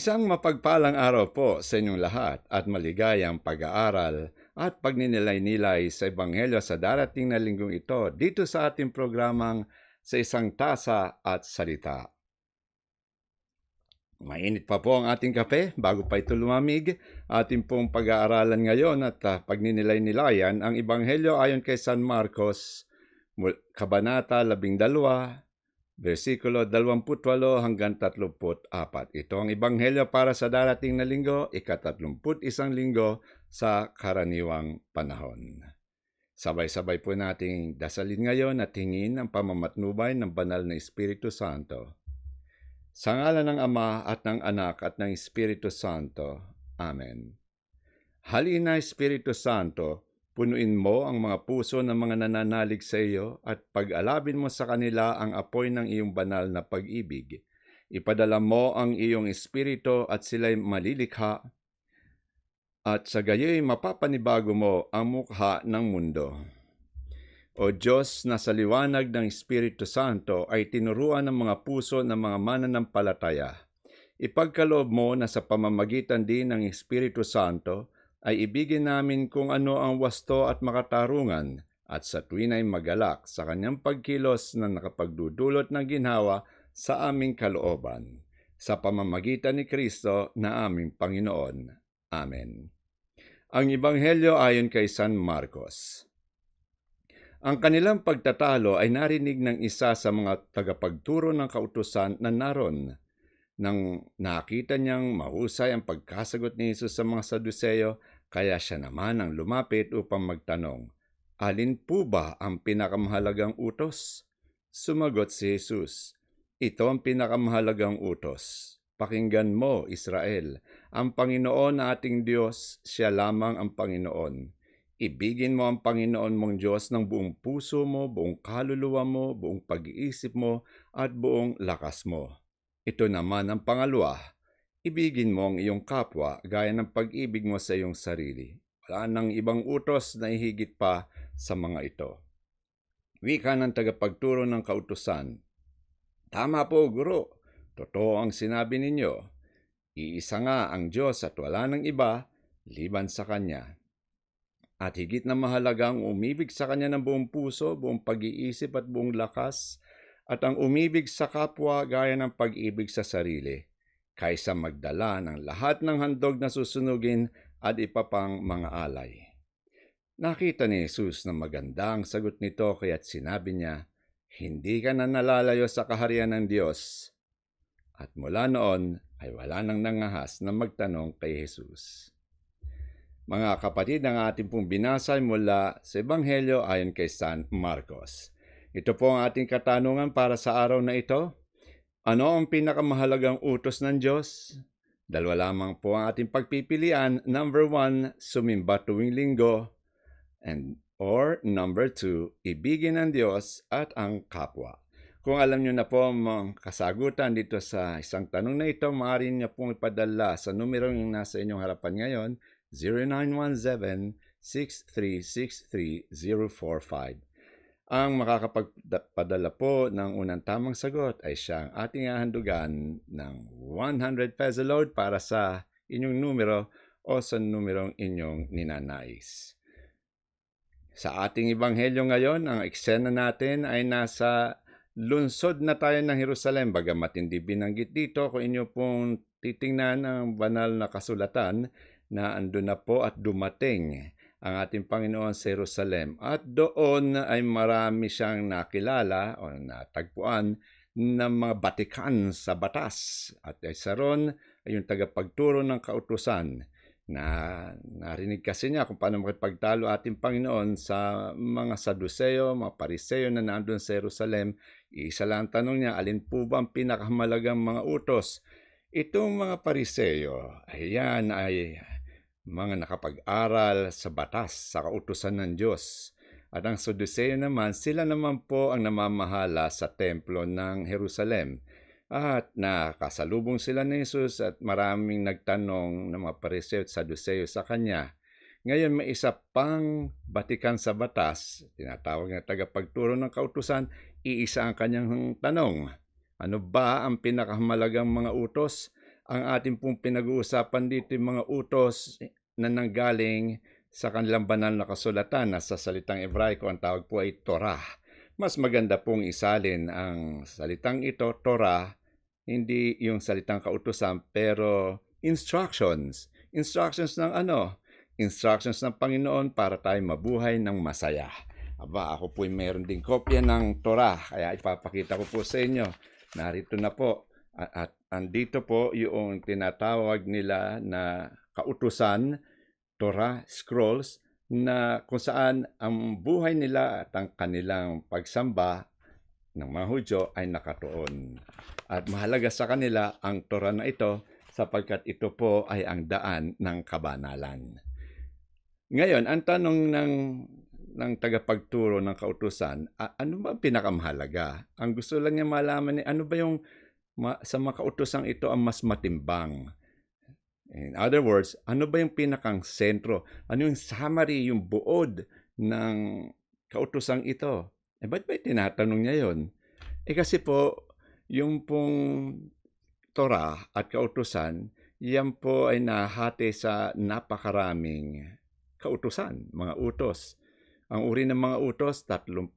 Isang mapagpalang araw po sa inyong lahat at maligayang pag-aaral at pagninilay-nilay sa Ebanghelyo sa darating na linggong ito dito sa ating programang sa isang tasa at salita. Mainit pa po ang ating kape bago pa ito lumamig. Ating pong pag-aaralan ngayon at uh, pagninilay-nilayan ang Ebanghelyo ayon kay San Marcos, Kabanata 12, versikulo 28 hanggang 34. Ito ang Ebanghelyo para sa darating na linggo, ika-31 linggo sa karaniwang panahon. Sabay-sabay po nating dasalin ngayon at hingin ang pamamatnubay ng banal na Espiritu Santo. Sa ngalan ng Ama at ng Anak at ng Espiritu Santo. Amen. Halina Espiritu Santo, punuin mo ang mga puso ng mga nananalig sa iyo at pag-alabin mo sa kanila ang apoy ng iyong banal na pag-ibig. Ipadala mo ang iyong espiritu at sila'y malilikha at sa gayoy mapapanibago mo ang mukha ng mundo. O Diyos na sa liwanag ng Espiritu Santo ay tinuruan ng mga puso ng mga mananampalataya. Ipagkaloob mo na sa pamamagitan din ng Espiritu Santo ay ibigin namin kung ano ang wasto at makatarungan at sa tuwin ay magalak sa kanyang pagkilos na nakapagdudulot ng ginhawa sa aming kalooban. Sa pamamagitan ni Kristo na aming Panginoon. Amen. Ang Ebanghelyo ayon kay San Marcos. Ang kanilang pagtatalo ay narinig ng isa sa mga tagapagturo ng kautusan na naron. Nang nakita niyang mahusay ang pagkasagot ni Jesus sa mga Saduseyo, kaya siya naman ang lumapit upang magtanong, Alin po ba ang pinakamahalagang utos? Sumagot si Jesus, Ito ang pinakamahalagang utos. Pakinggan mo, Israel, ang Panginoon na ating Diyos, siya lamang ang Panginoon. Ibigin mo ang Panginoon mong Diyos ng buong puso mo, buong kaluluwa mo, buong pag-iisip mo, at buong lakas mo. Ito naman ang pangalawa, ibigin mo ang iyong kapwa gaya ng pag-ibig mo sa iyong sarili. Wala nang ibang utos na ihigit pa sa mga ito. Wika ng tagapagturo ng kautusan. Tama po, Guro. Totoo ang sinabi ninyo. Iisa nga ang Diyos at wala nang iba liban sa Kanya. At higit na mahalagang umibig sa Kanya ng buong puso, buong pag-iisip at buong lakas, at ang umibig sa kapwa gaya ng pag-ibig sa sarili, kaysa magdala ng lahat ng handog na susunugin at ipapang mga alay. Nakita ni Jesus na maganda ang sagot nito kaya't sinabi niya, Hindi ka na nalalayo sa kaharian ng Diyos. At mula noon ay wala nang nangahas na magtanong kay Jesus. Mga kapatid, ang ating pong binasa mula sa Ebanghelyo ayon kay San Marcos. Ito po ang ating katanungan para sa araw na ito. Ano ang pinakamahalagang utos ng Diyos? Dalawa lamang po ang ating pagpipilian. Number one, sumimba tuwing linggo. And, or number two, ibigin ng Diyos at ang kapwa. Kung alam nyo na po ang kasagutan dito sa isang tanong na ito, maaari niyo pong ipadala sa numero yung nasa inyong harapan ngayon, 0917-6363-045. Ang makakapagpadala po ng unang tamang sagot ay siyang ating ahandugan ng 100 peso load para sa inyong numero o sa numerong inyong ninanais. Sa ating ebanghelyo ngayon, ang eksena natin ay nasa lunsod na tayo ng Jerusalem. Bagamat hindi binanggit dito, kung inyo pong titingnan ang banal na kasulatan, na andun na po at dumating ang ating Panginoon sa Jerusalem. At doon ay marami siyang nakilala o natagpuan ng mga batikan sa batas. At isa ron ay yung tagapagturo ng kautusan na narinig kasi niya kung paano makipagtalo ating Panginoon sa mga Saduseo, mga Pariseo na nandun sa Jerusalem. Isa lang ang tanong niya, alin po ba ang pinakamalagang mga utos? Itong mga Pariseo, ayan ay mga nakapag-aral sa batas sa kautusan ng Diyos. At ang Sadduceo naman, sila naman po ang namamahala sa templo ng Jerusalem. At nakasalubong sila ni Jesus at maraming nagtanong ng mga Pariseo at Sadduceo sa kanya. Ngayon may isa pang batikan sa batas, tinatawag na tagapagturo ng kautusan, iisa ang kanyang tanong. Ano ba ang pinakamalagang mga utos? Ang ating pong pinag-uusapan dito yung mga utos na nanggaling sa kanilang banal na kasulatan na sa salitang Ebraiko ang tawag po ay Torah. Mas maganda pong isalin ang salitang ito, Torah, hindi yung salitang kautusan, pero instructions. Instructions ng ano? Instructions ng Panginoon para tayo mabuhay ng masaya. Aba, ako po mayroon din kopya ng Torah, kaya ipapakita ko po sa inyo. Narito na po. At, andito po yung tinatawag nila na kautusan, Torah Scrolls, na kung saan ang buhay nila at ang kanilang pagsamba ng mga Hudyo ay nakatuon. At mahalaga sa kanila ang Torah na ito sapagkat ito po ay ang daan ng kabanalan. Ngayon, ang tanong ng ng tagapagturo ng kautusan, ano ba ang pinakamahalaga? Ang gusto lang niya malaman ni ano ba yung ma- sa mga kautosang ito ang mas matimbang? In other words, ano ba yung pinakang sentro? Ano yung summary, yung buod ng kautosang ito? Eh, ba't ba tinatanong niya yon? Eh kasi po, yung pong Torah at kautusan, yan po ay nahati sa napakaraming kautusan, mga utos. Ang uri ng mga utos, 30,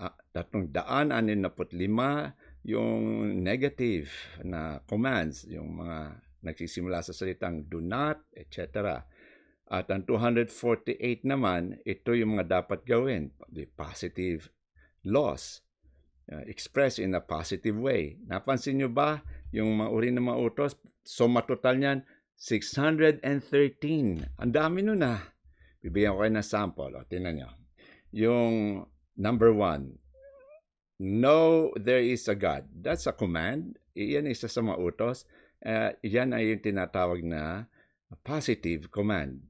ah, 365 yung negative na commands, yung mga nagsisimula sa salitang do not, etc. At ang 248 naman, ito yung mga dapat gawin, the positive laws, uh, expressed in a positive way. Napansin nyo ba yung mga uri ng mga utos? Suma total niyan, 613. Ang dami nun ah. Bibigyan ko kayo ng sample. O, tingnan nyo. Yung number one, know there is a God. That's a command. Iyan isa sa mga utos. Uh, yan ay yung tinatawag na positive command.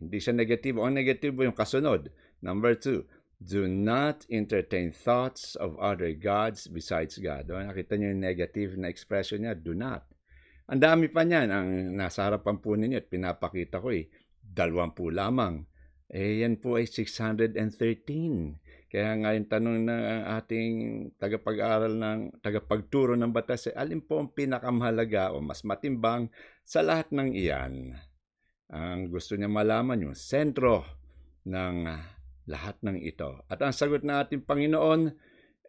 Hindi siya negative. Ang negative yung kasunod. Number two, do not entertain thoughts of other gods besides God. O, nakita niyo yung negative na expression niya, do not. Ang dami pa niyan. Ang nasa harapan po ninyo at pinapakita ko eh, dalawampu lamang. Eh, yan po ay 613. Kaya nga yung tanong ng ating tagapag-aral ng tagapagturo ng batas, eh, alin po ang pinakamahalaga o mas matimbang sa lahat ng iyan? Ang gusto niya malaman yung sentro ng lahat ng ito. At ang sagot ng ating Panginoon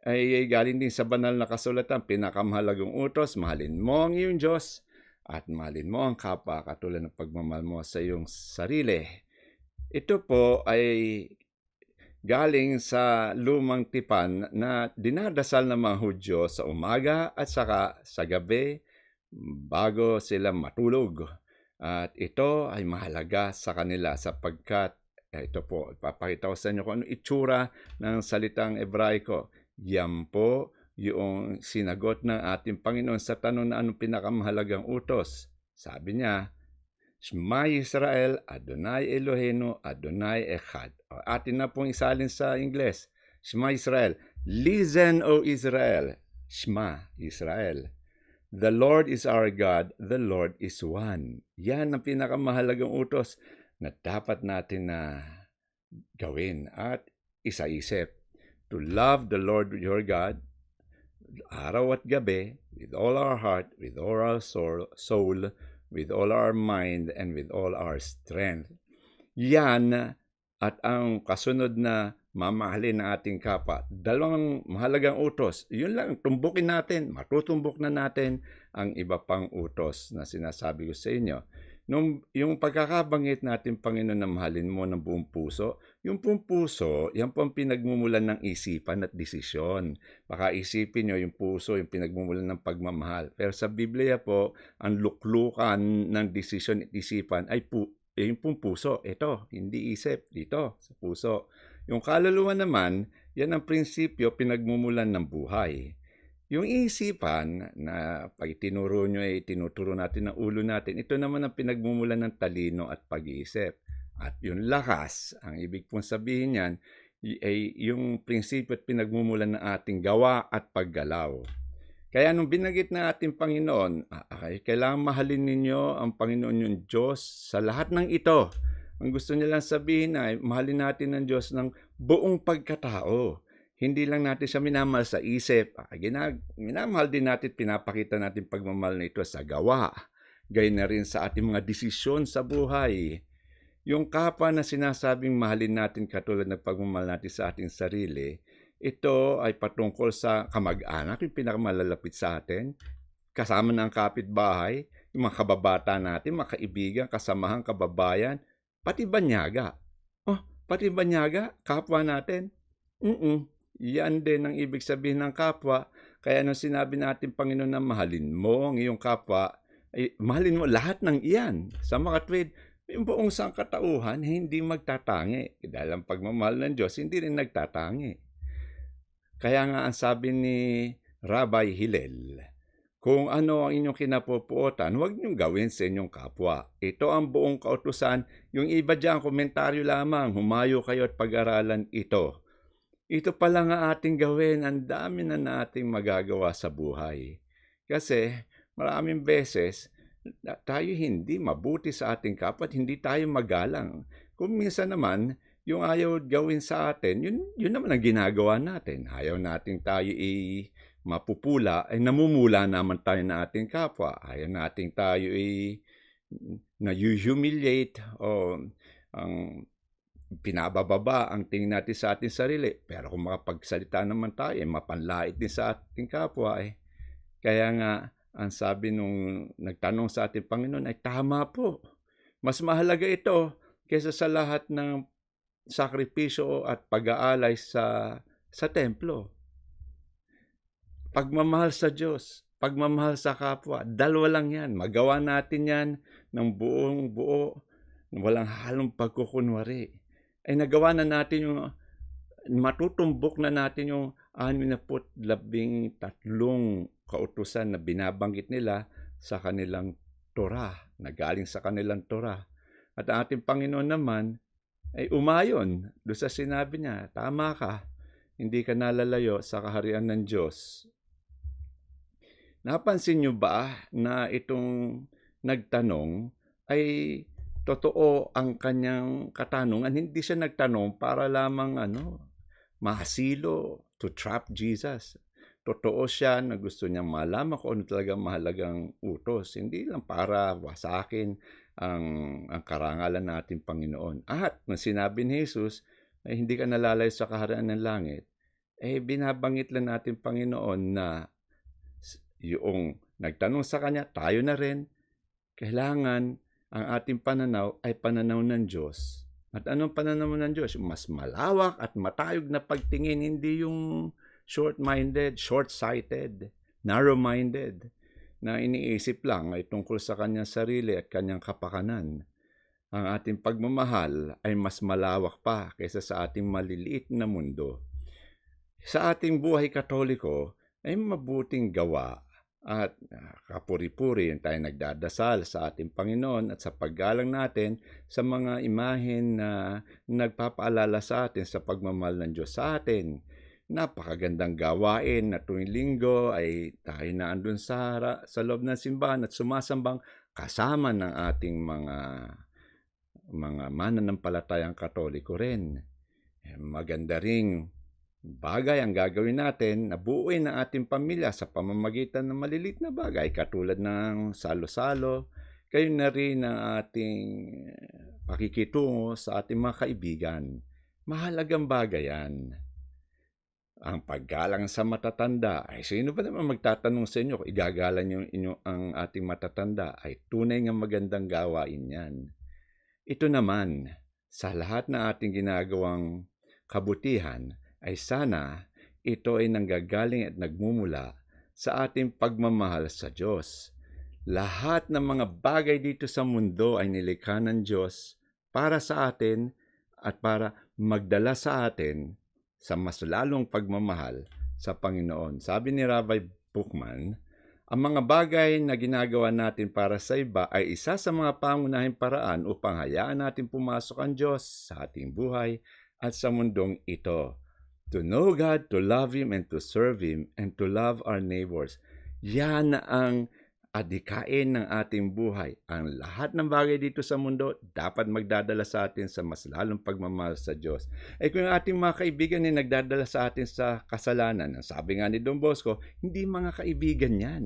ay galing din sa banal na kasulatan, pinakamahalagang utos, mahalin mo ang iyong Diyos at mahalin mo ang kapwa katulad ng pagmamahal mo sa iyong sarili. Ito po ay galing sa lumang tipan na dinadasal ng mga Hudyo sa umaga at saka sa gabi bago sila matulog. At ito ay mahalaga sa kanila sapagkat ito po, ipapakita ko sa inyo kung ano itsura ng salitang Ebraiko. Yan po yung sinagot ng ating Panginoon sa tanong na anong pinakamahalagang utos. Sabi niya, Shema Israel, Adonai Elohenu, Adonai Echad. Atin na pong isalin sa Ingles. Shema Israel. Listen, O Israel. Shema Israel. The Lord is our God, the Lord is one. Yan ang pinakamahalagang utos na dapat natin na gawin at isa-isip. To love the Lord your God, araw at gabi, with all our heart, with all our soul, soul with all our mind, and with all our strength. Yan at ang kasunod na mamahalin ng ating kapwa. Dalawang mahalagang utos. Yun lang, tumbukin natin, matutumbok na natin ang iba pang utos na sinasabi ko sa inyo. Nung, yung pagkakabanggit natin, Panginoon, na mahalin mo ng buong puso, yung buong puso, yan po ang pinagmumulan ng isipan at desisyon. Baka isipin nyo, yung puso, yung pinagmumulan ng pagmamahal. Pero sa Biblia po, ang luklukan ng desisyon at isipan ay pu eh, yung pong puso. Ito, hindi isip, dito, sa puso. Yung kaluluwa naman, yan ang prinsipyo pinagmumulan ng buhay. Yung isipan na pag tinuro nyo ay tinuturo natin ng ulo natin, ito naman ang pinagmumulan ng talino at pag-iisip. At yung lakas, ang ibig pong sabihin yan, ay yung prinsipyo at pinagmumulan ng ating gawa at paggalaw. Kaya nung binagit na ating Panginoon, okay, kailangan mahalin ninyo ang Panginoon yung Diyos sa lahat ng ito. Ang gusto nilang sabihin ay mahalin natin ang Diyos ng buong pagkatao. Hindi lang natin siya minamahal sa isip. Ginag minamahal din natin, pinapakita natin pagmamahal na ito sa gawa. gayon na rin sa ating mga desisyon sa buhay. Yung kapwa na sinasabing mahalin natin katulad ng pagmamahal natin sa ating sarili, ito ay patungkol sa kamag-anak, yung pinakamalalapit sa atin, kasama ng kapitbahay, yung mga kababata natin, mga kaibigan, kasamahan, kababayan, pati banyaga. Oh, pati banyaga, kapwa natin. Mm yan din ang ibig sabihin ng kapwa. Kaya nung sinabi natin, Panginoon, na mahalin mo ang iyong kapwa, ay mahalin mo lahat ng iyan. Sa mga tweet, yung buong sangkatauhan, hindi magtatangi. Dahil ang pagmamahal ng Diyos, hindi rin nagtatangi. Kaya nga ang sabi ni Rabbi Hillel, kung ano ang inyong kinapupuotan, huwag niyong gawin sa inyong kapwa. Ito ang buong kautusan. Yung iba dyan, komentaryo lamang, humayo kayo at pag-aralan ito. Ito pala nga ating gawin, ang dami na nating magagawa sa buhay. Kasi maraming beses, tayo hindi mabuti sa ating kapwa at hindi tayo magalang. Kung minsan naman, yung ayaw gawin sa atin, yun, yun naman ang ginagawa natin. Ayaw nating tayo i mapupula, ay namumula naman tayo na ating kapwa. Ayaw nating tayo i na-humiliate o ang pinabababa ang tingin natin sa ating sarili. Pero kung makapagsalita naman tayo, eh, mapanlait din sa ating kapwa. Eh. Kaya nga, ang sabi nung nagtanong sa ating Panginoon ay tama po. Mas mahalaga ito kaysa sa lahat ng sakripisyo at pag-aalay sa sa templo. Pagmamahal sa Diyos, pagmamahal sa kapwa, dalawa lang yan. Magawa natin yan ng buong buo, walang halong pagkukunwari ay nagawa na natin yung matutumbok na natin yung 63 kautusan na binabanggit nila sa kanilang Torah, na galing sa kanilang Torah. At ang ating Panginoon naman ay umayon do sa sinabi niya, tama ka, hindi ka nalalayo sa kaharian ng Diyos. Napansin niyo ba na itong nagtanong ay totoo ang kanyang katanungan. Hindi siya nagtanong para lamang ano, mahasilo to trap Jesus. Totoo siya na gusto niyang malaman kung ano talaga mahalagang utos. Hindi lang para wasakin ang, ang karangalan natin Panginoon. At nang sinabi ni Jesus, ay hindi ka nalalay sa kaharian ng langit, eh binabangit lang natin Panginoon na yung nagtanong sa Kanya, tayo na rin, kailangan ang ating pananaw ay pananaw ng Diyos. At anong pananaw ng Diyos? Mas malawak at matayog na pagtingin, hindi yung short-minded, short-sighted, narrow-minded, na iniisip lang ay tungkol sa kanyang sarili at kanyang kapakanan. Ang ating pagmamahal ay mas malawak pa kaysa sa ating maliliit na mundo. Sa ating buhay katoliko ay mabuting gawa at kapuri-puri tayo nagdadasal sa ating Panginoon at sa paggalang natin sa mga imahen na nagpapaalala sa atin sa pagmamahal ng Diyos sa atin. Napakagandang gawain na tuwing linggo ay tayo na andun sa, sa loob ng simbahan at sumasambang kasama ng ating mga mga mananampalatayang katoliko rin. Eh, maganda ring bagay ang gagawin natin na buuin ang ating pamilya sa pamamagitan ng malilit na bagay katulad ng salo-salo, kayo na rin ang ating pakikitungo sa ating mga kaibigan. Mahalagang bagay yan. Ang paggalang sa matatanda, ay sino ba naman magtatanong sa inyo kung igagalan yung inyo ang ating matatanda, ay tunay nga magandang gawain yan. Ito naman, sa lahat na ating ginagawang kabutihan, ay sana ito ay nanggagaling at nagmumula sa ating pagmamahal sa Diyos. Lahat ng mga bagay dito sa mundo ay nilikha ng Diyos para sa atin at para magdala sa atin sa mas lalong pagmamahal sa Panginoon. Sabi ni Rabbi Bookman, ang mga bagay na ginagawa natin para sa iba ay isa sa mga pangunahing paraan upang hayaan natin pumasok ang Diyos sa ating buhay at sa mundong ito to know God, to love Him, and to serve Him, and to love our neighbors. Yan ang adikain ng ating buhay. Ang lahat ng bagay dito sa mundo dapat magdadala sa atin sa mas lalong pagmamahal sa Diyos. Eh kung yung ating mga kaibigan ay nagdadala sa atin sa kasalanan, sabi nga ni Don Bosco, hindi mga kaibigan yan.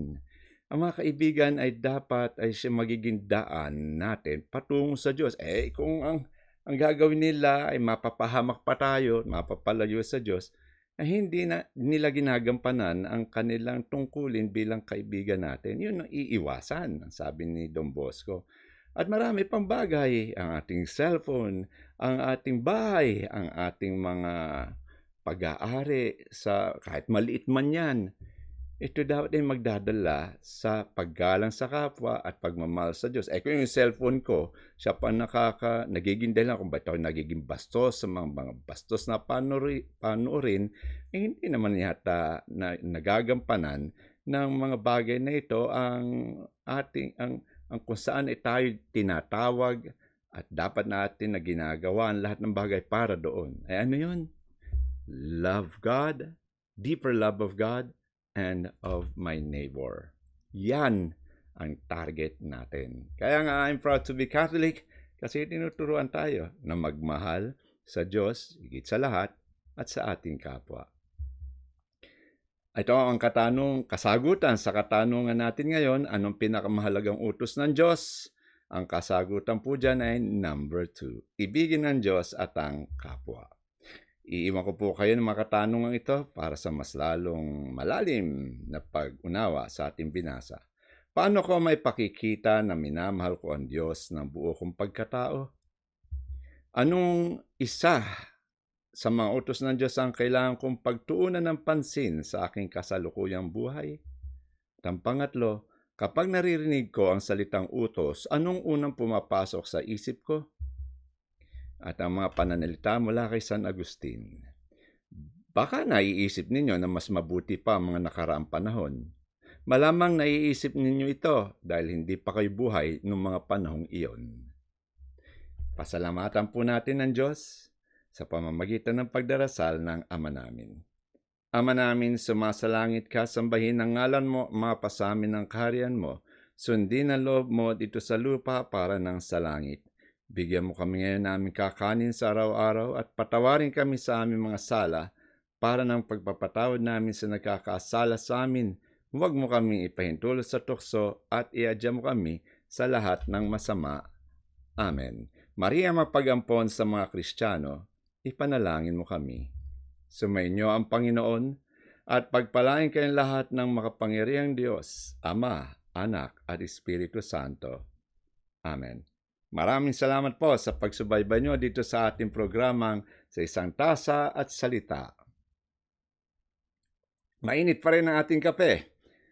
ang mga kaibigan ay dapat ay siya magiging daan natin patungo sa Diyos. Eh, kung ang, ang gagawin nila ay mapapahamak pa tayo, mapapalayo sa Diyos, ay hindi na nila ginagampanan ang kanilang tungkulin bilang kaibigan natin. Yun ang iiwasan, ang sabi ni Don Bosco. At marami pang bagay, ang ating cellphone, ang ating bahay, ang ating mga pag-aari sa kahit maliit man yan. Ito dapat ay magdadala sa paggalang sa kapwa at pagmamahal sa Diyos. Eh kung yung cellphone ko, siya pa nakaka, nagiging dahilan kung ba't ako nagiging bastos sa mga, mga bastos na panuri, panurin, eh hindi naman yata na, nagagampanan ng mga bagay na ito ang ating, ang, ang kung saan ay tayo tinatawag at dapat natin na ginagawa ang lahat ng bagay para doon. Ay ano yun? Love God, deeper love of God, and of my neighbor. Yan ang target natin. Kaya nga I'm proud to be Catholic kasi tinuturuan tayo na magmahal sa Diyos, higit sa lahat, at sa ating kapwa. Ito ang katanong, kasagutan sa katanungan natin ngayon, anong pinakamahalagang utos ng Diyos? Ang kasagutan po dyan ay number two. Ibigin ng Diyos at ang kapwa. Iiwan ko po kayo ng mga katanungan ito para sa mas lalong malalim na pag-unawa sa ating binasa. Paano ko may pakikita na minamahal ko ang Diyos ng buo kong pagkatao? Anong isa sa mga utos ng Diyos ang kailangan kong pagtuunan ng pansin sa aking kasalukuyang buhay? At ang pangatlo, kapag naririnig ko ang salitang utos, anong unang pumapasok sa isip ko? At ang mga pananalita mula kay San Agustin. Baka naiisip ninyo na mas mabuti pa ang mga nakaraang panahon. Malamang naiisip ninyo ito dahil hindi pa kayo buhay noong mga panahong iyon. Pasalamatan po natin ng Diyos sa pamamagitan ng pagdarasal ng Ama namin. Ama namin, sumasalangit ka, sambahin ang ngalan mo, mapasamin ang kaharian mo, sundin ang loob mo dito sa lupa para ng sa langit. Bigyan mo kami ngayon namin kakanin sa araw-araw at patawarin kami sa aming mga sala para ng pagpapatawad namin sa nagkakasala sa amin. Huwag mo kami ipahintulot sa tukso at iadya mo kami sa lahat ng masama. Amen. Maria mapagampon sa mga Kristiyano, ipanalangin mo kami. Sumainyo ang Panginoon at pagpalain kayong lahat ng makapangyariang Diyos, Ama, Anak at Espiritu Santo. Amen. Maraming salamat po sa pagsubaybay nyo dito sa ating programang sa isang tasa at salita. Mainit pa rin ang ating kape.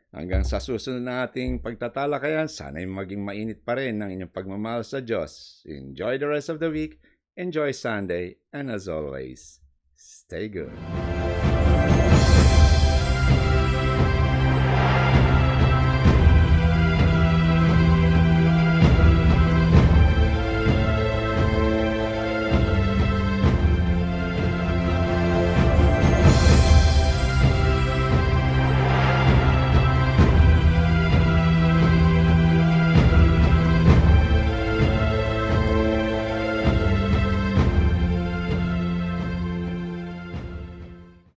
Hanggang sa susunod na ating pagtatalakayan, sana'y maging mainit pa rin ang inyong pagmamahal sa Diyos. Enjoy the rest of the week, enjoy Sunday, and as always, stay good.